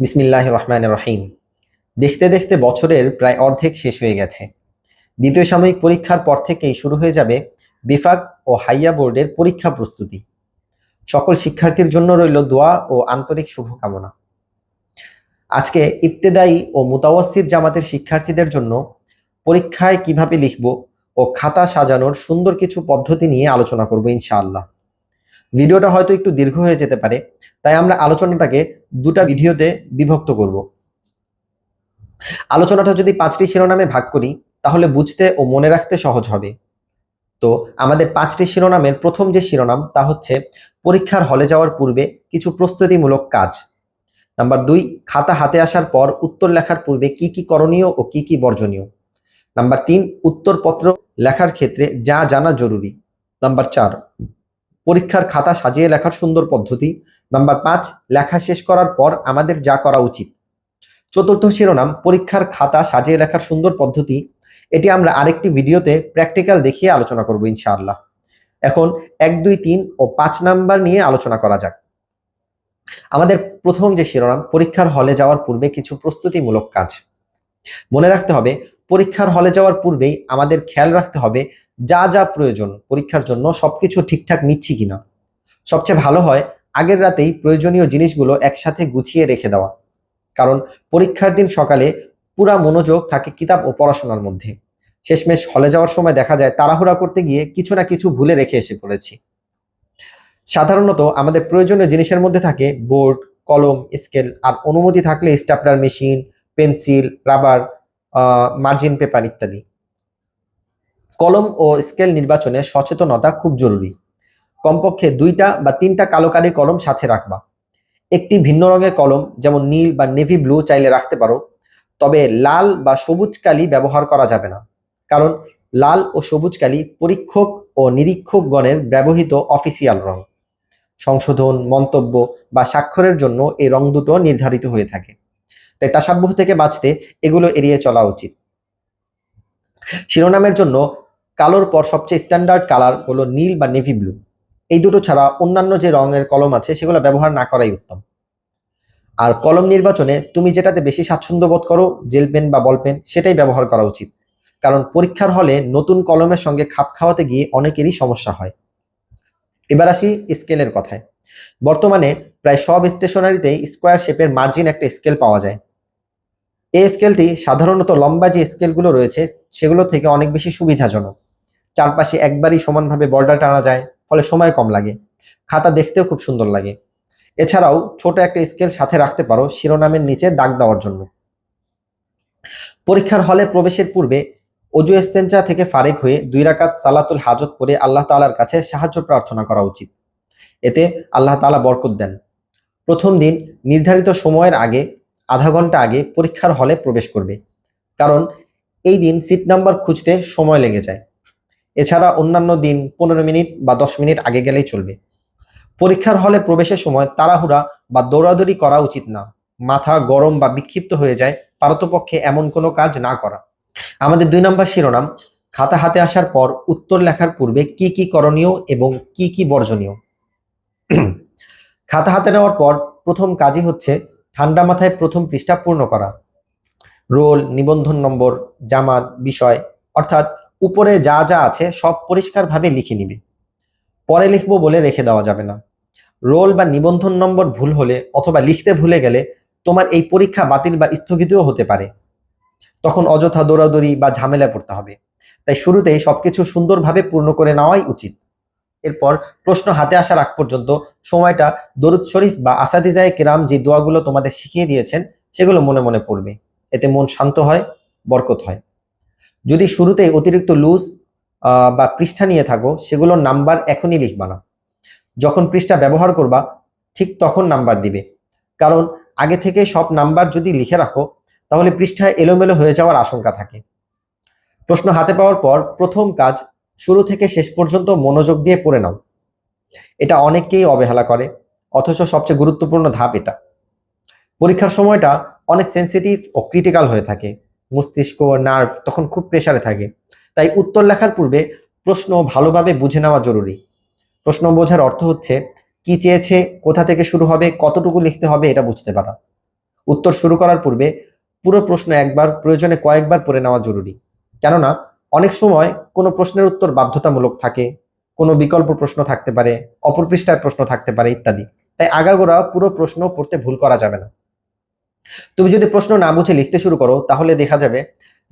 বিসমিল্লাহ রহমান রহিম দেখতে দেখতে বছরের প্রায় অর্ধেক শেষ হয়ে গেছে। দ্বিতীয় সাময়িক পরীক্ষার পর থেকেই শুরু হয়ে যাবে বিফাক ও হাইয়া বোর্ডের পরীক্ষা প্রস্তুতি। সকল শিক্ষার্থীর জন্য রইল দোয়া ও আন্তরিক শুভকামনা। আজকে ইবতেদায়ী ও মুতাওয়াসির জামাতের শিক্ষার্থীদের জন্য পরীক্ষায় কীভাবে লিখব ও খাতা সাজানোর সুন্দর কিছু পদ্ধতি নিয়ে আলোচনা করব ইনশাআল্লাহ। ভিডিওটা হয়তো একটু দীর্ঘ হয়ে যেতে পারে, তাই আমরা আলোচনাটাকে দুটা ভিডিওতে বিভক্ত করব। আলোচনাটা যদি পাঁচটি শিরোনামে ভাগ করি, তাহলে বুঝতে ও মনে রাখতে সহজ হবে। তো আমাদের পাঁচটি শিরোনামের প্রথম যে শিরোনাম, তা হচ্ছে পরীক্ষার হলে যাওয়ার পূর্বে কিছু প্রস্তুতিমূলক কাজ। নাম্বার দুই, খাতা হাতে আসার পর উত্তর লেখার পূর্বে কি কি করণীয় ও কি কি বর্জনীয়। নাম্বার তিন, উত্তরপত্র লেখার ক্ষেত্রে যা জানা জরুরি। নাম্বার চার পরীক্ষার খাতা সাজিয়ে লেখার সুন্দর পদ্ধতি। নাম্বার পাঁচ, লেখা শেষ করার পর আমাদের যা করা উচিত। চতুর্থ শিরোনাম, পরীক্ষার খাতা সাজিয়ে লেখার সুন্দর পদ্ধতি। এটি আমরা আরেকটি ভিডিওতে প্র্যাকটিক্যাল দেখিয়ে আলোচনা করব ইনশাআল্লাহ। এখন এক, দুই, তিন ও পাঁচ নাম্বার নিয়ে আলোচনা করা যাক। আমাদের প্রথম যে শিরোনাম, পরীক্ষার হলে যাওয়ার পূর্বে কিছু প্রস্তুতিমূলক কাজ। মনে রাখতে হবে পরীক্ষার হলে যাওয়ার পূর্বেই আমাদের খেয়াল রাখতে হবে যা যা প্রয়োজন পরীক্ষার জন্য সবকিছু ঠিকঠাক নিচ্ছি কিনা। সবচেয়ে ভালো হয় আগের রাতেই প্রয়োজনীয় জিনিসগুলো একসাথে গুছিয়ে রেখে দেওয়া। কারণ পরীক্ষার দিন সকালে পুরা মনোযোগ থাকে কিতাব ও পড়াশোনার মধ্যে। শেষমেশ হলে যাওয়ার সময় দেখা যায় তাড়াহুড়া করতে গিয়ে কিছু না কিছু ভুলে রেখে এসে পড়েছি। সাধারণত আমাদের প্রয়োজনীয় জিনিসের মধ্যে থাকে বোর্ড, কলম, স্কেল আর অনুমতি থাকলে stapler machine, pencil, rubber margin paper ইত্যাদি। কলম ও স্কেল নির্বাচনে সচেতনতা খুব জরুরি। কমপক্ষে দুইটা বা তিনটা কালো কালি কলম সাথে রাখবা। একটি ভিন্ন রঙের কলম, যেমন নীল বা নেভি ব্লু চাইলে রাখতে পারো। তবে লাল বা সবুজ কালি ব্যবহার করা যাবে না। কারণ লাল ও সবুজ কালি পরীক্ষক ও নিরীক্ষকগণের ব্যবহৃত অফিসিয়াল রং। সংশোধন, মন্তব্য বা স্বাক্ষরের জন্য এই রং দুটো নির্ধারিত হয়ে থাকে। তাই তাসাব্বুহ থেকে বাঁচতে এগুলো এড়িয়ে চলা উচিত। শিরোনামের জন্য কালোর পর সবচেয়ে স্ট্যান্ডার্ড কালার হলো নীল বা নেভি ব্লু এই দুটো ছাড়া অন্যান্য যে রঙের কলম আছে, সেগুলো ব্যবহার না করাই উত্তম। আর কলম নির্বাচনে তুমি যেটাতে বেশি স্বাচ্ছন্দ্য বোধ করো জেল পেন বা বল পেন সেটাই ব্যবহার করা উচিত। কারণ পরীক্ষার হলে নতুন কলমের সঙ্গে খাপ খাওয়াতে গিয়ে অনেকেরই সমস্যা হয়। এবার আসি স্কেলের কথায়। বর্তমানে প্রায় সব স্টেশনারিতেই স্কোয়ার শেপের মার্জিন একটা স্কেল পাওয়া যায়। এই স্কেলটি সাধারণত লম্বা যে স্কেলগুলো রয়েছে, সেগুলো থেকে অনেক বেশি সুবিধাজনক। চারপাশে একবারই সমানভাবে বর্ডার টানা যায়, ফলে সময় কম লাগে। খাতা দেখতেও খুব সুন্দর লাগে। এছাড়াও ছোট একটা স্কেল সাথে রাখতে পারো শিরোনামের নিচে দাগ দেওয়ার জন্য। পরীক্ষার হলে প্রবেশের পূর্বে অজু এস্তেঞ্চা থেকে ফারেক হয়ে দুই রাকাত সালাতুল হাজত পরে আল্লাহ তালার কাছে সাহায্য প্রার্থনা করা উচিত। এতে আল্লাহ তালা বরকত দেন। প্রথম দিন নির্ধারিত সময়ের আগে আধা ঘণ্টা আগে পরীক্ষার হলে প্রবেশ করবে। কারণ এই দিন সিট নাম্বার খুঁজতে সময় লেগে যায়। এছাড়া অন্যান্য দিন পনেরো মিনিট বা দশ মিনিট আগে গেলেই চলবে। পরীক্ষার হলে প্রবেশের সময় তাড়াহুড়া বা দৌড়াদৌড়ি করা উচিত না। মাথা গরম বা বিক্ষিপ্ত হয়ে যায়, পারতপক্ষে এমন কোনো কাজ না করা। আমাদের দুই নম্বর শিরোনাম, খাতা হাতে আসার পর উত্তর লেখার পূর্বে কি কি করণীয় এবং কি কি বর্জনীয়। খাতা হাতে নেওয়ার পর প্রথম কাজই হচ্ছে ঠান্ডা মাথায় প্রথম পৃষ্ঠা পূর্ণ করা। রোল, নিবন্ধন নম্বর, জামাত, বিষয়, অর্থাৎ উপরে যা যা আছে সব পরিষ্কারভাবে লিখে নিবে। পরে লিখব বলে রেখে দেওয়া যাবে না। রোল বা নিবন্ধন নম্বর ভুল হলে অথবা লিখতে ভুলে গেলে তোমার এই পরীক্ষা বাতিল বা স্থগিতও হতে পারে। তখন অযথা দৌড়াদৌড়ি বা ঝামেলায় পড়তে হবে। তাই শুরুতেই সবকিছু সুন্দরভাবে পূর্ণ করে নেওয়াই উচিত। এরপর প্রশ্ন হাতে আসার আগ পর্যন্ত সময়টা দরুদ শরীফ বা আসাদিজায় কেরাম যে দোয়াগুলো তোমাদের শিখিয়ে দিয়েছেন, সেগুলো মনে মনে পড়বে। এতে মন শান্ত হয়, বরকত হয়। যদি শুরুতেই অতিরিক্ত লুজ বা পৃষ্ঠা নিয়ে থাকো, সেগুলোর নাম্বার এখনই লিখবা না। যখন পৃষ্ঠা ব্যবহার করবা, ঠিক তখন নাম্বার দিবে। কারণ আগে থেকে সব নাম্বার যদি লিখে রাখো, তাহলে পৃষ্ঠায় এলোমেলো হয়ে যাওয়ার আশঙ্কা থাকে। প্রশ্ন হাতে পাওয়ার পর প্রথম কাজ শুরু থেকে শেষ পর্যন্ত মনোযোগ দিয়ে পড়ে নাও। এটা অনেককেই অবহেলা করে, অথচ সবচেয়ে গুরুত্বপূর্ণ ধাপ এটা। পরীক্ষার সময়টা অনেক সেন্সিটিভ ও ক্রিটিক্যাল হয়ে থাকে। মস্তিষ্ক নার্ভ তখন খুব প্রেসারে থাকে। তাই উত্তর লেখার পূর্বে প্রশ্ন ভালোভাবে বুঝে নেওয়া জরুরি। প্রশ্ন বোঝার অর্থ হচ্ছে, কি চেয়েছে, কোথা থেকে শুরু হবে, কতটুকু লিখতে হবে এটা বুঝতে পারা। উত্তর শুরু করার পূর্বে পুরো প্রশ্ন একবার, প্রয়োজনে কয়েকবার পড়ে নেওয়া জরুরি। কেননা অনেক সময় কোনো প্রশ্নের উত্তর বাধ্যতামূলক থাকে, কোনো বিকল্প প্রশ্ন থাকতে পারে, অপর পৃষ্ঠায় প্রশ্ন থাকতে পারে ইত্যাদি। তাই আগাগোড়া পুরো প্রশ্ন পড়তে ভুল করা যাবে না। তুমি যদি প্রশ্ন না বুঝে লিখতে শুরু করো, তাহলে দেখা যাবে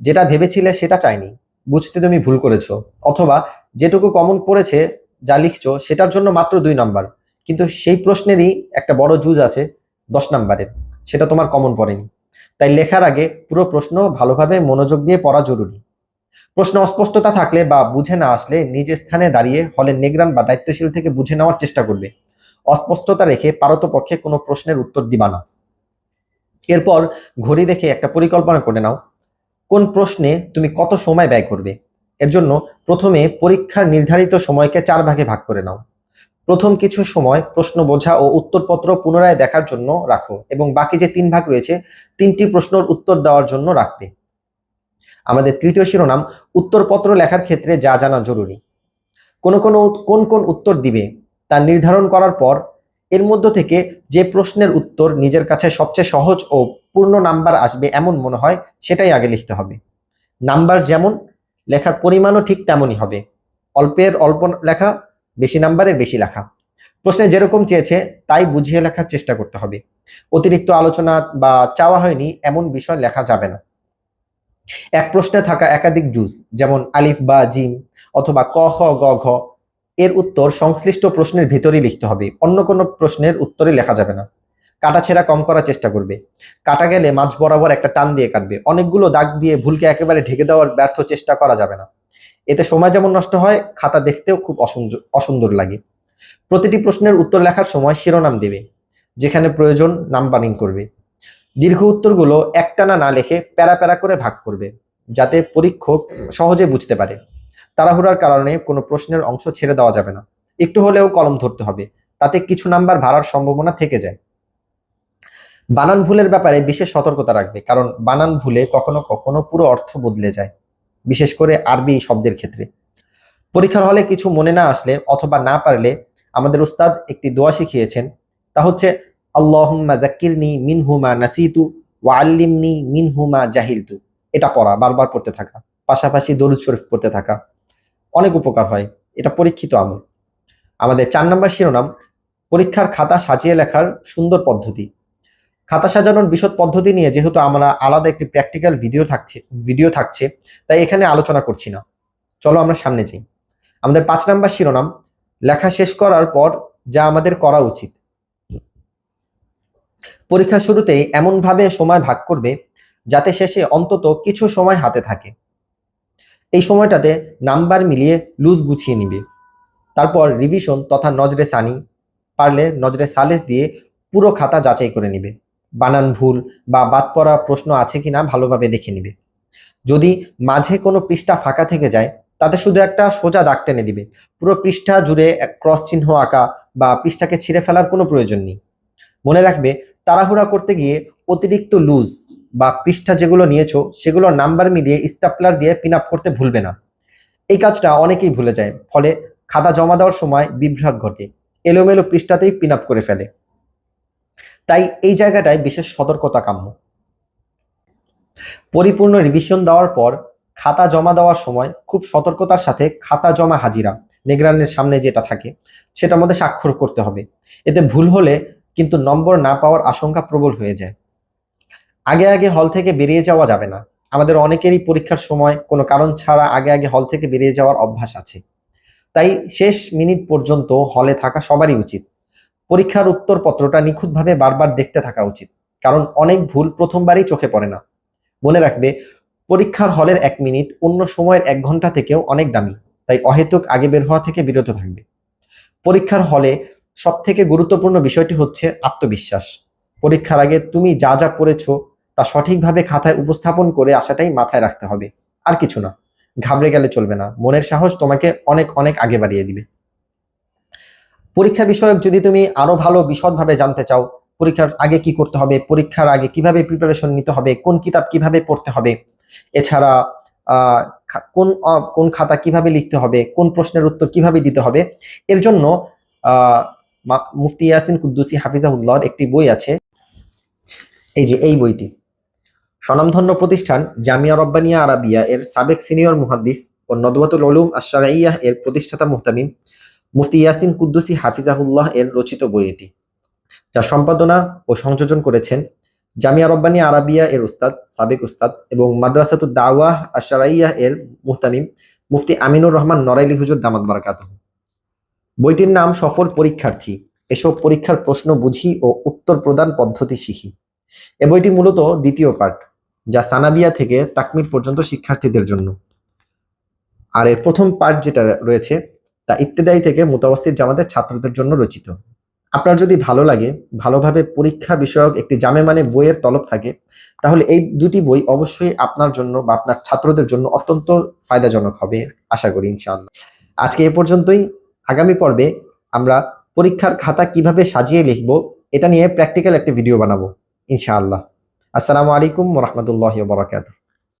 যেটা ভেবেছিলে সেটা চাইনি বুঝতে তুমি ভুল করেছ, অথবা যেটুকু কমন পড়েছে, যা লিখছো, সেটার জন্য মাত্র দুই নাম্বার কিন্তু সেই প্রশ্নেরই একটা বড় জুজ আছে, দশ নাম্বারের সেটা তোমার কমন পড়েনি। তাই লেখার আগে পুরো প্রশ্ন ভালোভাবে মনোযোগ দিয়ে পড়া জরুরি। প্রশ্ন অস্পষ্টতা থাকলে বা বুঝে না আসলে নিজ স্থানে দাঁড়িয়ে হলের নিগরান বা দায়িত্বশীল থেকে বুঝে নেওয়ার চেষ্টা করবে। অস্পষ্টতা রেখে পারতপক্ষে কোনো প্রশ্নের উত্তর দিবা না। এরপর ঘড়ি দেখে একটা পরিকল্পনা করে নাও। কোন প্রশ্নে তুমি কত সময় ব্যয় করবে? এর জন্য প্রথমে পরীক্ষার নির্ধারিত সময়কে চার ভাগে ভাগ করে নাও। প্রথম কিছু সময় প্রশ্ন বোঝা ও উত্তরপত্র পুনরায় দেখার জন্য রাখো এবং বাকি যে তিন ভাগ রয়েছে, তিনটি প্রশ্নের উত্তর দেওয়ার জন্য রাখবে। আমাদের তৃতীয় শিরোনাম, উত্তরপত্র লেখার ক্ষেত্রে যা জানা জরুরি। কোন কোন কোন কোন উত্তর দিবে তা নির্ধারণ করার পর এর মধ্য থেকে যে প্রশ্নের উত্তর নিজের কাছে সবচেয়ে সহজ ও পূর্ণ নাম্বার আসবে এমন মনে হয়, সেটাই আগে লিখতে হবে। নাম্বার যেমন, লেখার পরিমাণও ঠিক তেমনই হবে। অল্পের অল্প লেখা, বেশি নাম্বারের বেশি লেখা। প্রশ্নে যেরকম চেয়েছে, তাই বুঝিয়ে লেখার চেষ্টা করতে হবে। অতিরিক্ত আলোচনা বা চাওয়া হয়নি, এমন বিষয় লেখা যাবে না। এক প্রশ্নে থাকা একাধিক জুজ যেমন আলিফ, বা, জিম, অথবা ক, খ, গ, ঘ, এর উত্তর সংশ্লিষ্ট প্রশ্নের ভিতরেই লিখতে হবে। অন্য কোনো প্রশ্নের উত্তরে লেখা যাবে না। কাটা ছেঁড়া কম করার চেষ্টা করবে। কাটা গেলে মাঝ বরাবর একটা টান দিয়ে কাটবে। অনেকগুলো দাগ দিয়ে ভুলকে একেবারে ঢেকে দেওয়ার ব্যর্থ চেষ্টা করা যাবে না। এতে সময় যেমন নষ্ট হয়, খাতা দেখতেও খুব অসুন্দর অসুন্দর লাগে। প্রতিটি প্রশ্নের উত্তর লেখার সময় শিরোনাম দেবে, যেখানে প্রয়োজন নাম্বারিং করবে। দীর্ঘ উত্তরগুলো একটানা না লিখে প্যারা প্যারা করে ভাগ করবে, যাতে পরীক্ষক সহজে বুঝতে পারে। তাড়াহুড়ার কারণে কোনো প্রশ্নের অংশ ছেড়ে দেওয়া যাবে না। একটু হলেও কলম ধরতে হবে, তাতে কিছু নাম্বার ভাড়ার সম্ভাবনা থেকে যায়। বানান ভুলের ব্যাপারে বিশেষ সতর্কতা রাখবে, কারণ বানান ভুলে কখনো কখনো পুরো অর্থ বদলে যায়, বিশেষ করে আরবি শব্দের ক্ষেত্রে। পরীক্ষার হলে কিছু মনে না আসলে অথবা না পারলে আমাদের উস্তাদ একটি দোয়া শিখিয়েছেন, তা হচ্ছে আল্লাহুম্মা জাক্কিরনি মিনহুমা নাসিতু ওয়া আল্লিমনি মিনহুমা জাহিলতু। এটা পড়া, বারবার পড়তে থাকা। পাশাপাশি দরুদ শরীফ পড়তে থাকা। অনেক উপকার হয়। এটা পরীক্ষিত আমল। আমাদের চার নম্বর শিরোনাম, পরীক্ষার খাতা সাজিয়ে লেখার সুন্দর পদ্ধতি। খাতা সাজানোর বিশদ পদ্ধতি নিয়ে যেহেতু আমরা আলাদা একটি প্র্যাকটিক্যাল ভিডিও থাকছে ভিডিও থাকছে, তাই এখানে আলোচনা করছি না। চলো আমরা সামনে যাই। আমাদের পাঁচ নাম্বার শিরোনাম, লেখা শেষ করার পর যা আমাদের করা উচিত। পরীক্ষা শুরুতেই এমনভাবে সময় ভাগ করবে যাতে শেষে অন্তত কিছু সময় হাতে থাকে। এই সময়টাতে নাম্বার মিলিয়ে লুজ গুছিয়ে নিবে। তারপর রিভিশন তথা নজরে সানি, পারলে নজরে সালেস দিয়ে পুরো খাতা যাচাই করে নিবে। বানান ভুল বা বাদ পড়া প্রশ্ন আছে কিনা ভালোভাবে দেখে নিবে। যদি মাঝে কোনো পৃষ্ঠা ফাঁকা থেকে যায়, তাতে শুধু একটা সোজা দাগ টেনে দিবে। পুরো পৃষ্ঠা জুড়ে এক ক্রস চিহ্ন আঁকা বা পৃষ্ঠাকে ছিঁড়ে ফেলার কোনো প্রয়োজন নেই। মনে রাখবে তাড়াহুড়া করতে গিয়ে অতিরিক্ত লুজ বা পৃষ্ঠা যেগুলো নিয়েছো, সেগুলোর নাম্বার মিলিয়ে স্টাপলার দিয়ে পিন আপ করতে ভুলবে না। এই কাজটা অনেকেই ভুলে যায়, ফলে খাতা জমা দেওয়ার সময় বিভ্রাট ঘটে। এলোমেলো পৃষ্ঠাতেই পিন আপ করে ফেলে। তাই এই জায়গাটায় বিশেষ সতর্কতা কাম্য। পরিপূর্ণ রিভিশন দেওয়ার পর খাতা জমা দেওয়ার সময় খুব সতর্কতার সাথে খাতা জমা হাজিরা, নিগরানের সামনে যেটা থাকে, সেটার মধ্যে স্বাক্ষর করতে হবে। এতে ভুল হলে কিন্তু নম্বর না পাওয়ার আশঙ্কা প্রবল হয়ে যায়। আগে আগে হল থেকে বেরিয়ে যাওয়া যাবে না। আমাদের অনেকেরই পরীক্ষার সময় কোনো কারণ ছাড়া আগে আগে হল থেকে বেরিয়ে যাওয়ার অভ্যাস আছে। তাই শেষ মিনিট পর্যন্ত হলে থাকা সবারই উচিত। পরীক্ষার উত্তরপত্রটা নিখুঁতভাবে বারবার দেখতে থাকা উচিত। কারণ অনেক ভুল প্রথমবারই চোখে পড়ে না। মনে রাখবে, পরীক্ষার হলের এক মিনিট অন্য সময়ের এক ঘণ্টা থেকেও অনেক দামি। তাই অহেতুক আগে বের হওয়া থেকে বিরত থাকবে। পরীক্ষার হলে সব থেকে গুরুত্বপূর্ণ বিষয়টি হচ্ছে আত্মবিশ্বাস। পরীক্ষার আগে তুমি যা যা পড়েছো তা সঠিকভাবে খাতায় উপস্থাপন করে আসাটাই মাথায় রাখতে হবে। আর কিছু না। ঘাবড়ে গেলে চলবে না। মনের সাহস তোমাকে অনেক অনেক আগে বাড়িয়ে দিবে। পরীক্ষা বিষয়ক যদি তুমি আরও ভালো, বিশদভাবে জানতে চাও, পরীক্ষার আগে কি করতে হবে, পরীক্ষার আগে কীভাবে প্রিপারেশন নিতে হবে, কোন কিতাব কীভাবে পড়তে হবে, এছাড়া কোন কোন খাতা কীভাবে লিখতে হবে, কোন প্রশ্নের উত্তর কীভাবে দিতে হবে, এর জন্য মুফতি ইয়াসিন কুদ্দুসি হাফিজাহুল্লাহর একটি বই আছে। এই যে, এই বইটি। স্বনামধন্য প্রতিষ্ঠান জামিয়া রব্বানিয়া আরাবিয়া এর সাবেক সিনিয়র মুহাদ্দিস ও নদওয়াতুল উলুম আশরাইয়াহ এর প্রতিষ্ঠাতা মুহতামিম মুফতি ইয়াসিন কুদ্দুসি হাফিজাহুল্লাহ এর রচিত বই এটি, যা সম্পাদনা ও সংযোজন করেছেন জামিয়া রব্বানিয়া আরাবিয়া এর উস্তাদ, সাবেক উস্তাদ এবং মাদ্রাসাতুদ দাওয়াহ আশরাইয়াহ এর মুহতামিম মুফতি আমিনুর রহমান নরাইলি হুজুর দামাত বারাকাত বইটির নাম সফল পরীক্ষার্থী। এসব পরীক্ষার প্রশ্ন বুঝি ও উত্তর প্রদান পদ্ধতি শিখি। এ বইটি মূলত দ্বিতীয় পার্ট যা সানাবিয়া থেকে তাকমির পর্যন্ত শিক্ষার্থীদের জন্য। আর এর প্রথম পার্ট যেটা রয়েছে, তা ইবতেদায়ী থেকে মোতাবস্তির জামাতের ছাত্রদের জন্য রচিত। আপনার যদি ভালো লাগে, ভালোভাবে পরীক্ষা বিষয়ক একটি জামে মানে বইয়ের তলব থাকে, তাহলে এই দুটি বই অবশ্যই আপনার জন্য বা আপনার ছাত্রদের জন্য অত্যন্ত ফায়দাজনক হবে, আশা করি ইনশাআল্লাহ। আজকে এ পর্যন্তই। আগামী পর্বে আমরা পরীক্ষার খাতা কীভাবে সাজিয়ে লিখব, এটা নিয়ে প্র্যাকটিক্যাল একটি ভিডিও বানাবো, ইনশাআল্লাহ। আসসালামু আলাইকুম রহমতুল্লাহ বরাকাতুহ।